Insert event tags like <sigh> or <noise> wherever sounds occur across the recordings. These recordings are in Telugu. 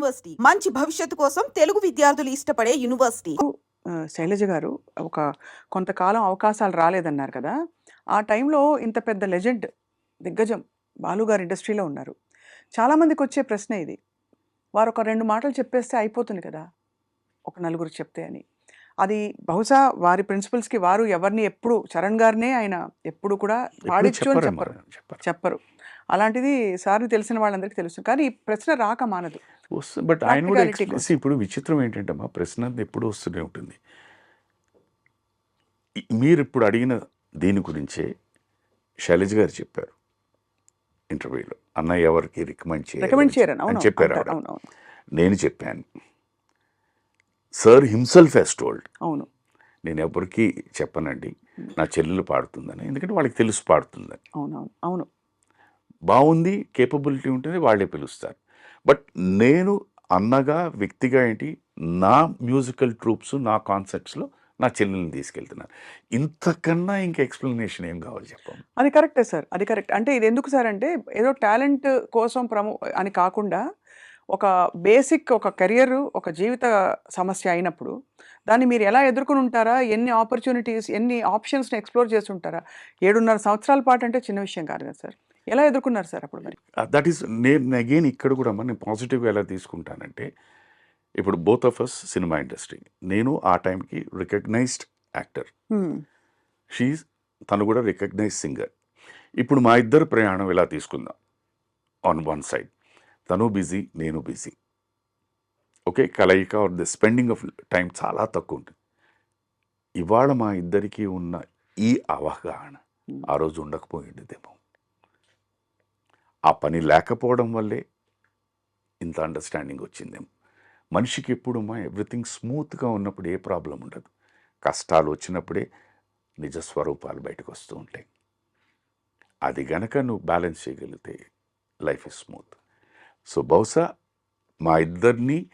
యూనివర్సిటీ. మంచి భవిష్యత్తు కోసం తెలుగు విద్యార్థులు ఇష్టపడే యూనివర్సిటీ. శైలజ గారు ఒక కొంతకాలం అవకాశాలు రాలేదన్నారు కదా. ఆ టైంలో ఇంత పెద్ద లెజెండ్ దిగ్గజం బాలుగారు ఇండస్ట్రీలో ఉన్నారు. చాలామందికి వచ్చే ప్రశ్న ఇది. వారు ఒక రెండు మాటలు చెప్పేస్తే అయిపోతుంది కదా. ఒక నలుగురు చెప్తే అని. అది బహుశా వారి ప్రిన్సిపల్స్కి వారు ఎవరిని ఎప్పుడు చరణ్ గారినే ఆయన ఎప్పుడు కూడా పాడించు అని చెప్పరు. చెప్పరు. అలాంటిది సార్ని తెలిసిన వాళ్ళందరికీ తెలుసు. కానీ ఈ ప్రశ్న రాక మానదు. వస్తుంది. బట్ ఆయన కూడా see, ఇప్పుడు విచిత్రం ఏంటంటే మా ప్రశ్న ఎప్పుడు వస్తూనే ఉంటుంది. మీరు ఇప్పుడు అడిగిన దీని గురించే శైలజ్ గారు చెప్పారు ఇంటర్వ్యూలో. అన్న ఎవరికి రికమెండ్ చేయాలి అని చెప్పారు. ఆవిడ. నేను చెప్పాను సార్ హిమ్సెల్ఫ్ హెస్ టోల్డ్. అవును. నేను ఎవరికి చెప్పనండి. నా చెల్లెలు పాడుతుందని. ఎందుకంటే వాళ్ళకి తెలుసు పాడుతుందని. అవును అవును. అవును బాగుంది కేపబిలిటీ ఉంటుంది వాళ్ళే పిలుస్తారు. బట్ నేను అన్నగా వ్యక్తిగా ఏంటి నా మ్యూజికల్ ట్రూప్స్ నా కాన్సెప్ట్స్లో నా చెల్లెల్ని తీసుకెళ్తున్నాను. ఇంతకన్నా ఇంకా ఎక్స్ప్లెనేషన్ ఏం కావాలి చెప్పండి అది కరెక్టే సార్. అది కరెక్ట్. అంటే ఇది ఎందుకు సార్ అంటే ఏదో టాలెంట్ కోసం ప్రమో అని కాకుండా ఒక బేసిక్ ఒక కెరియర్ ఒక జీవిత సమస్య అయినప్పుడు దాన్ని మీరు ఎలా ఎదుర్కొని ఉంటారా? ఎన్ని ఆపర్చునిటీస్ ఎన్ని ఆప్షన్స్ని ఎక్స్ప్లోర్ చేసి ఉంటారా? ఏడున్నర సంవత్సరాల పాటు అంటే చిన్న విషయం కాదు కదా సార్. ఎలా ఎదుర్కొన్నారు సార్ అప్పుడు మరి? దట్ ఈస్ నేను అగైన్ ఇక్కడ కూడా అమ్మా నేను పాజిటివ్గా ఎలా తీసుకుంటానంటే ఇప్పుడు both of us cinema industry నేను ఆ టైంకి రికగ్నైజ్డ్ యాక్టర్ హ్మ్. షీ తను కూడా రికగ్నైజ్ సింగర్ ఇప్పుడు మా ఇద్దరు ప్రయాణం ఇలా తీసుకుందాం? ఆన్ వన్ సైడ్ తను బిజీ నేను బిజీ ఓకే కలయిక or the spending of time చాలా తక్కువ ఉంటుంది. ఇవాళ మా ఇద్దరికి ఉన్న ఈ అవగాహన. ఆ రోజు ఉండకపోయిండేదేమో ఆ పని లేకపోవడం వల్లే ఇంత అండర్స్టాండింగ్ వచ్చిందేమో. మనిషికి ఎప్పుడు మా ఎవ్రీథింగ్ స్మూత్గా ఉన్నప్పుడు ఏ ప్రాబ్లం ఉండదు. కష్టాలు వచ్చినప్పుడే నిజ స్వరూపాలు బయటకు వస్తూ ఉంటాయి. అది గనక నువ్వు బ్యాలెన్స్ చేయగలిగితే లైఫ్ ఇస్ స్మూత్ సో బహుశా మా ఇద్దరిని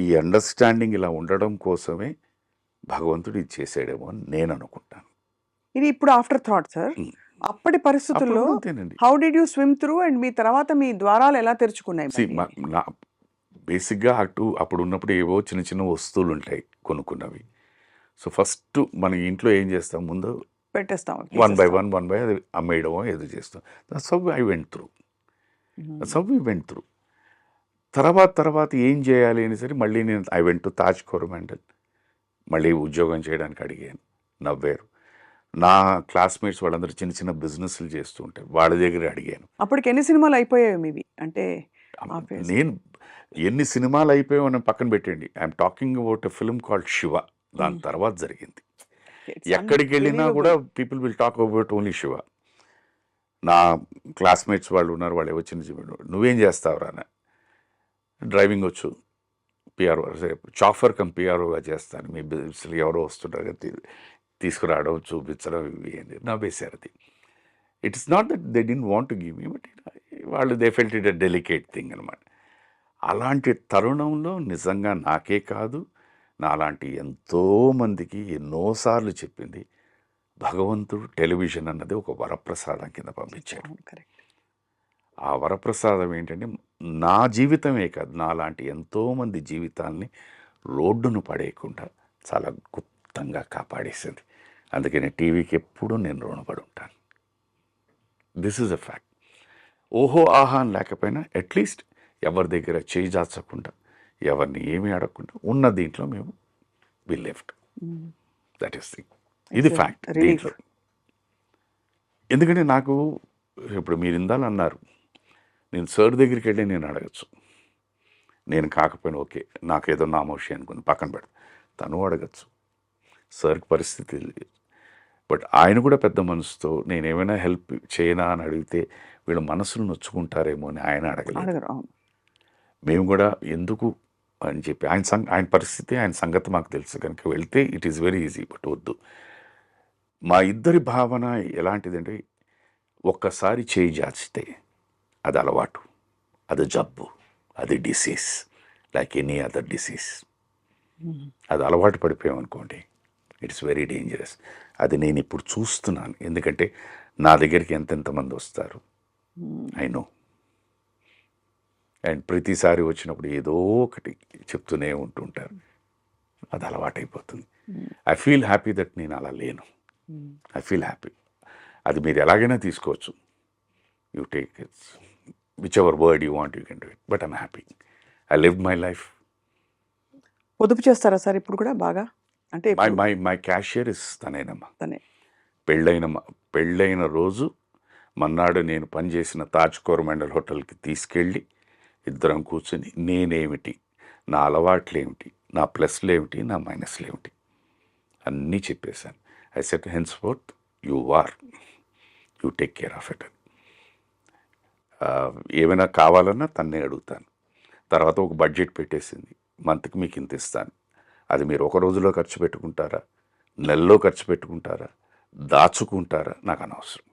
ఈ అండర్స్టాండింగ్ ఇలా ఉండడం కోసమే భగవంతుడు ఇది చేసాడేమో అని నేను అనుకుంటాను. ఇది ఇప్పుడు ఆఫ్టర్ థాట్ సార్. అప్పటి పరిస్థితుల్లో how did you swim through and మీ తర్వాత మీ ద్వారాలు ఎలా తెరుచుకున్నాయి బేసిక్గా అటు అప్పుడు ఉన్నప్పుడు ఏవో చిన్న చిన్న వస్తువులు ఉంటాయి కొనుక్కున్నవి. సో ఫస్ట్ మన ఇంట్లో ఏం చేస్తాం ముందు పెట్టేస్తాం one by. One one by అది అమ్మేయడమో ఏదో చేస్తాం. సబ్ ఐ వెంట్ త్రూ. సబ్ ఐ వెంట్ త్రూ తర్వాత తర్వాత ఏం చేయాలి అని సరే మళ్ళీ నేను I went to Taj Coromandel మళ్ళీ ఉద్యోగం చేయడానికి అడిగాను. నవ్వారు. నా క్లాస్మేట్స్ వాళ్ళందరూ చిన్న చిన్న బిజినెస్లు చేస్తూ ఉంటారు వాళ్ళ దగ్గర అడిగాను. అప్పటికి ఎన్ని సినిమాలు అయిపోయాయి మీవి అంటే. నేను ఎన్ని సినిమాలు అయిపోయావు అని పక్కన పెట్టండి. I'm talking about a film called Shiva దాని Hmm. తర్వాత జరిగింది. ఎక్కడికి వెళ్ళినా. కూడా people will talk about only Shiva నా క్లాస్మేట్స్ వాళ్ళు ఉన్నారు వాళ్ళు వచ్చిన నువ్వేం చేస్తావురా అని డ్రైవింగ్ వచ్చు పిఆర్ఓ చాఫర్ కమ్ పిఆర్ఓగా చేస్తాను. మీ బిజినెస్లో ఎవరో వస్తుంటారు తీసుకురావడం చూపించడం ఇవి ఏంటి నవ్వేశారు అది it is not that they didn't want to give me but వాళ్ళు they felt it a delicate thing అనమాట. అలాంటి తరుణంలో నిజంగా నాకే కాదు నాలాంటి ఎంతోమందికి ఎన్నోసార్లు చెప్పింది భగవంతుడు టెలివిజన్ అన్నది ఒక వరప్రసాదం కింద పంపించాడు. ఆ వరప్రసాదం ఏంటంటే నా జీవితమే కాదు నాలాంటి ఎంతోమంది జీవితాల్ని రోడ్డును పడేయకుండా చాలా గుప్తంగా కాపాడేసింది. అందుకని టీవీకి ఎప్పుడూ నేను రుణపడి ఉంటాను. దిస్ ఇస్ అ ఫ్యాక్ట్ ఓహో ఆహా అని లేకపోయినా అట్లీస్ట్ ఎవరి దగ్గర చేయి జాచకుండా ఎవరిని ఏమీ అడగకుండా ఉన్న దీంట్లో మేము we left. That is thing ఇది ఫ్యాక్ట్. దీంట్లో. ఎందుకంటే నాకు ఇప్పుడు మీరు ఇందాలు అన్నారు నేను సార్ దగ్గరికి వెళ్ళి నేను అడగచ్చు. నేను కాకపోయినా ఓకే నాకు ఏదో నామోషి అనుకుని పక్కన పెడతా. తను అడగచ్చు. సార్కి పరిస్థితి బట్ ఆయన కూడా పెద్ద మనసుతో నేను ఏమైనా హెల్ప్ చేయనా అని అడిగితే వీళ్ళ మనసులు నొచ్చుకుంటారేమో అని ఆయన అడగలేదు. మేము కూడా ఎందుకు అని చెప్పి ఆయన సంగ ఆయన పరిస్థితి ఆయన సంగతి మాకు తెలుసు కనుక వెళ్తే it is very easy but వద్దు. మా ఇద్దరి భావన ఎలాంటిదంటే ఒక్కసారి చేయి జాచితే అది అలవాటు అది జబ్బు అది disease like any other disease అది అలవాటు పడిపోయామనుకోండి ఇట్స్ వెరీ డేంజరస్. అది నేను ఇప్పుడు చూస్తున్నాను. ఎందుకంటే నా దగ్గరికి ఎంతెంతమంది వస్తారు? Hmm. ఐ నో అండ్ ప్రతిసారి వచ్చినప్పుడు ఏదో ఒకటి చెప్తూనే ఉంటుంటారు. అది అలవాటైపోతుంది. ఐ ఫీల్ హ్యాపీ దట్ నేను అలా లేను. ఐ ఫీల్ హ్యాపీ అది మీరు ఎలాగైనా తీసుకోవచ్చు. You take its whichever word you want you can do it but I'm happy I live my life పొదుపు చేస్తారా సార్ ఇప్పుడు కూడా బాగా? అంటే my my my cashier is తనేనమ్మా. తనే. పెళ్ళైన పెళ్ళైన రోజు మన్నాడు నేను పనిచేసిన తాజ్ కోరమండల్ హోటల్కి తీసుకెళ్ళి ఇద్దరం కూర్చొని నేనేమిటి నా అలవాట్లు ఏమిటి నా ప్లస్లు ఏమిటి నా మైనస్లు ఏమిటి అన్నీ చెప్పేశాను. I said henceforth you are you take care of it ఏమైనా కావాలన్నా తన్నే అడుగుతాను. తర్వాత ఒక బడ్జెట్ పెట్టేసింది. మంత్కి మీకు ఇంత ఇస్తాను. అది మీరు ఒక రోజులో ఖర్చు పెట్టుకుంటారా? నెలలో ఖర్చు పెట్టుకుంటారా? దాచుకుంటారా? నాకు అనవసరం.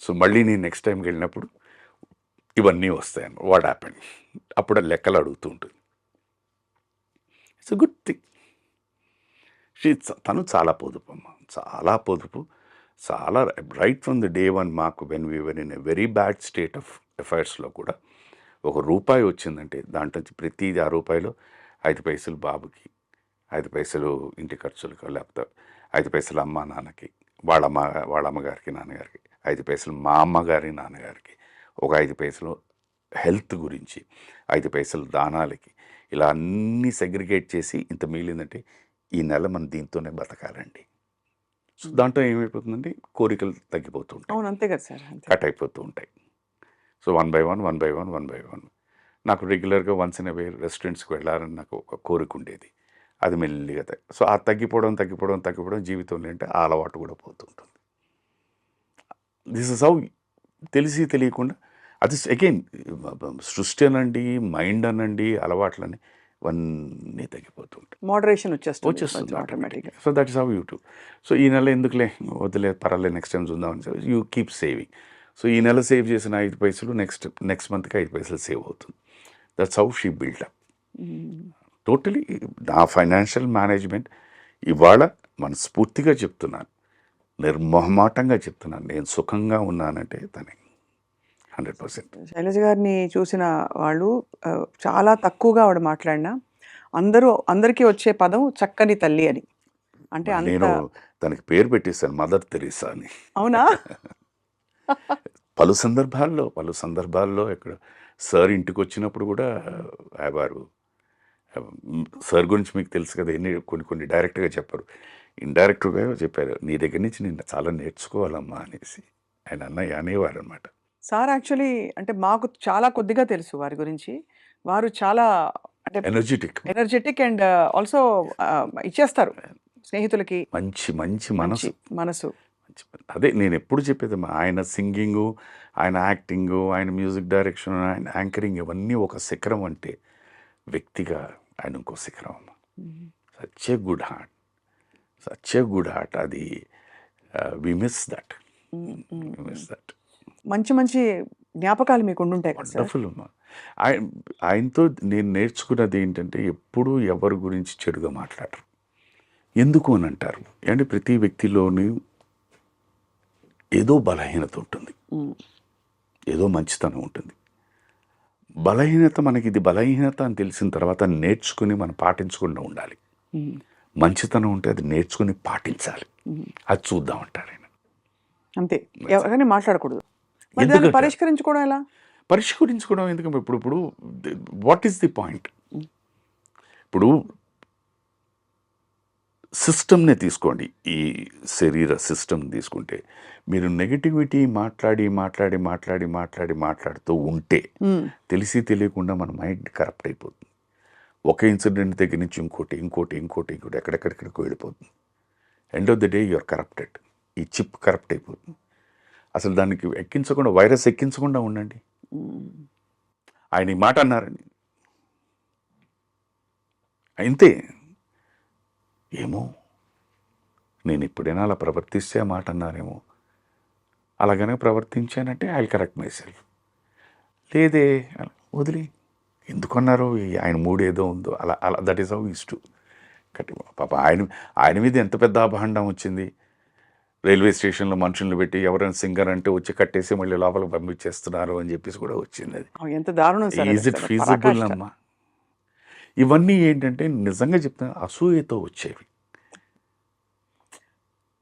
సో మళ్ళీ నేను నెక్స్ట్ టైంకి వెళ్ళినప్పుడు ఇవన్నీ వస్తాయి వాట్ హ్యాపెన్? అప్పుడు లెక్కలు అడుగుతూ ఉంటుంది. It's good thing. షీ తను చాలా పొదుపు అమ్మ. చాలా పొదుపు. చాలా right from the day one మాకు when we were in a very bad state of అఫైర్స్లో కూడా ఒక రూపాయి వచ్చిందంటే దాంట్లో నుంచి ప్రతి ఆ రూపాయిలో ఐదు పైసలు బాబుకి ఐదు పైసలు ఇంటి ఖర్చులకు లేకపోతే ఐదు పైసలు అమ్మ నాన్నకి వాళ్ళ అమ్మ వాళ్ళ అమ్మగారికి నాన్నగారికి ఐదు పైసలు మా అమ్మగారి నాన్నగారికి ఒక ఐదు పైసలు హెల్త్ గురించి ఐదు పైసలు దానాలకి ఇలా అన్నీ సెగ్రిగేట్ చేసి ఇంత మిగిలిందంటే ఈ నెల మనం దీంతోనే బతకాలండి. సో దాంట్లో ఏమైపోతుందంటే కోరికలు తగ్గిపోతూ ఉంటాయి. అవును అంతే కదా సార్ కట్ అయిపోతూ ఉంటాయి. So one by one one by one one by one. నాకు రెగ్యులర్గా వన్స్ ఇన్ అవే రెస్టారెంట్స్కి వెళ్ళాలని నాకు ఒక కోరిక ఉండేది. అది మెల్లిగా సో ఆ తగ్గిపోవడం తగ్గిపోవడం తగ్గిపోవడం జీవితంలో అంటే ఆ అలవాటు కూడా పోతుంటుంది. దిస్ ఇస్ హౌ తెలిసి తెలియకుండా అది అగైన్ సృష్టి అనండి మైండ్ అనండి అలవాట్లని ఇవన్నీ తగ్గిపోతుంటాయి. మోడరేషన్ వచ్చేస్తుంది వచ్చేస్తుంది ఆటోమేటిక్గా so that is how you too so ఈ నెల ఎందుకులే వదిలే పర్వాలేదు నెక్స్ట్ టైం చూద్దామని యూ కీప్ సేవింగ్ సో ఈ నెల సేవ్ చేసిన ఐదు పైసలు నెక్స్ట్ నెక్స్ట్ మంత్కి ఐదు పైసలు సేవ్ అవుతుంది. That's how she built up totally నా ఫైనాన్షియల్ మేనేజ్మెంట్ ఇవాళ మనస్ఫూర్తిగా చెప్తున్నాను. నిర్మోహమాటంగా చెప్తున్నాను. నేను సుఖంగా ఉన్నానంటే తనే. Hundred percent. శైలజ గారిని చూసిన వాళ్ళు చాలా తక్కువగా ఆవిడ మాట్లాడినా అందరూ అందరికీ వచ్చే పదం చక్కని తల్లి అని. అంటే నేను తనకి పేరు పెట్టేశాను మదర్ తెరీసా అని. అవునా? <laughs> పలు సందర్భాల్లో పలు సందర్భాల్లో ఇక్కడ సార్ ఇంటికి వచ్చినప్పుడు కూడా వారు సార్ గురించి మీకు తెలుసు కదా ఎన్ని కొన్ని కొన్ని డైరెక్ట్గా చెప్పారు. ఇండైరెక్ట్గా చెప్పారు నీ దగ్గర నుంచి నేను చాలా నేర్చుకోవాలమ్మా అనేసి. ఆయన అన్నయ్య అనేవారు అనమాట సార్ యాక్చువల్లీ అంటే మాకు చాలా కొద్దిగా తెలుసు వారి గురించి. వారు చాలా అంటే ఎనర్జెటిక్. ఎనర్జెటిక్ అండ్ ఆల్సో ఇచ్చేస్తారు స్నేహితులకి. మంచి మంచి మనసు. మనసు. అదే నేను ఎప్పుడు చెప్పేదమ్మా ఆయన సింగింగు ఆయన యాక్టింగు ఆయన మ్యూజిక్ డైరెక్షన్ ఆయన యాంకరింగ్ ఇవన్నీ ఒక శిఖరం అంటే వ్యక్తిగా ఆయన ఇంకో శిఖరం అమ్మ. Such a good heart such a good heart అది we miss that miss that మంచి మంచి జ్ఞాపకాలు మీకు ఉండుంటాయి వండర్ఫుల్ అమ్మా. ఆయన ఆయనతో నేను నేర్చుకున్నది ఏంటంటే ఎప్పుడూ ఎవరి గురించి చెడుగా మాట్లాడరు. ఎందుకు అని అంటారు? అంటే ప్రతి వ్యక్తిలోని ఏదో బలహీనత ఉంటుంది. ఏదో మంచితనం ఉంటుంది. బలహీనత మనకి ఇది బలహీనత అని తెలిసిన తర్వాత నేర్చుకుని మనం పాటించకుండా ఉండాలి. మంచితనం ఉంటే అది నేర్చుకుని పాటించాలి. అది చూద్దాం అంటారు ఆయన. అంతే. ఎవరైనా మాట్లాడకూడదు? పరిష్కరించుకోవడం ఎలా? పరిష్కరించుకోవడం ఎందుకు? ఇప్పుడు ఇప్పుడు వాట్ ఈస్ ది పాయింట్ ఇప్పుడు సిస్టమ్నే తీసుకోండి. ఈ శరీర సిస్టమ్ తీసుకుంటే మీరు నెగిటివిటీ మాట్లాడి మాట్లాడి మాట్లాడి మాట్లాడి మాట్లాడుతూ ఉంటే. తెలిసి తెలియకుండా మన మైండ్ కరప్ట్ అయిపోతుంది. ఒక ఇన్సిడెంట్ దగ్గర నుంచి ఇంకోటి ఇంకోటి ఇంకోటి ఇంకోటి ఎక్కడెక్కడికి వెళ్ళిపోతుంది. End of the day you're corrupted. ఈ చిప్ కరప్ట్ అయిపోతుంది. అసలు దానికి ఎక్కించకుండా వైరస్ ఎక్కించకుండా ఉండండి. ఆయన ఈ మాట అన్నారని. అంతే. ఏమో? నేను ఎప్పుడైనా అలా ప్రవర్తిస్తే మాట అన్నారేమో. అలాగనే ప్రవర్తించానంటే ఐ కరెక్ట్ మై సెల్ఫ్ లేదే వదిలి. ఎందుకన్నారో? ఆయన మూడు ఏదో ఉందో. అలా అలా that is how is to కట్టి పాప ఆయన ఆయన మీద ఎంత పెద్ద అభాండం వచ్చింది? రైల్వే స్టేషన్లో మనుషుల్ని పెట్టి ఎవరైనా సింగర్ అంటే వచ్చి కట్టేసి మళ్ళీ లోపలికి పంపించేస్తున్నారు అని చెప్పేసి కూడా వచ్చింది అది. ఎంత దారుణం ఈజ్ ఇట్ ఫీజిబుల్ అమ్మా? ఇవన్నీ ఏంటంటే నిజంగా చెప్తే అసూయతో వచ్చేవి.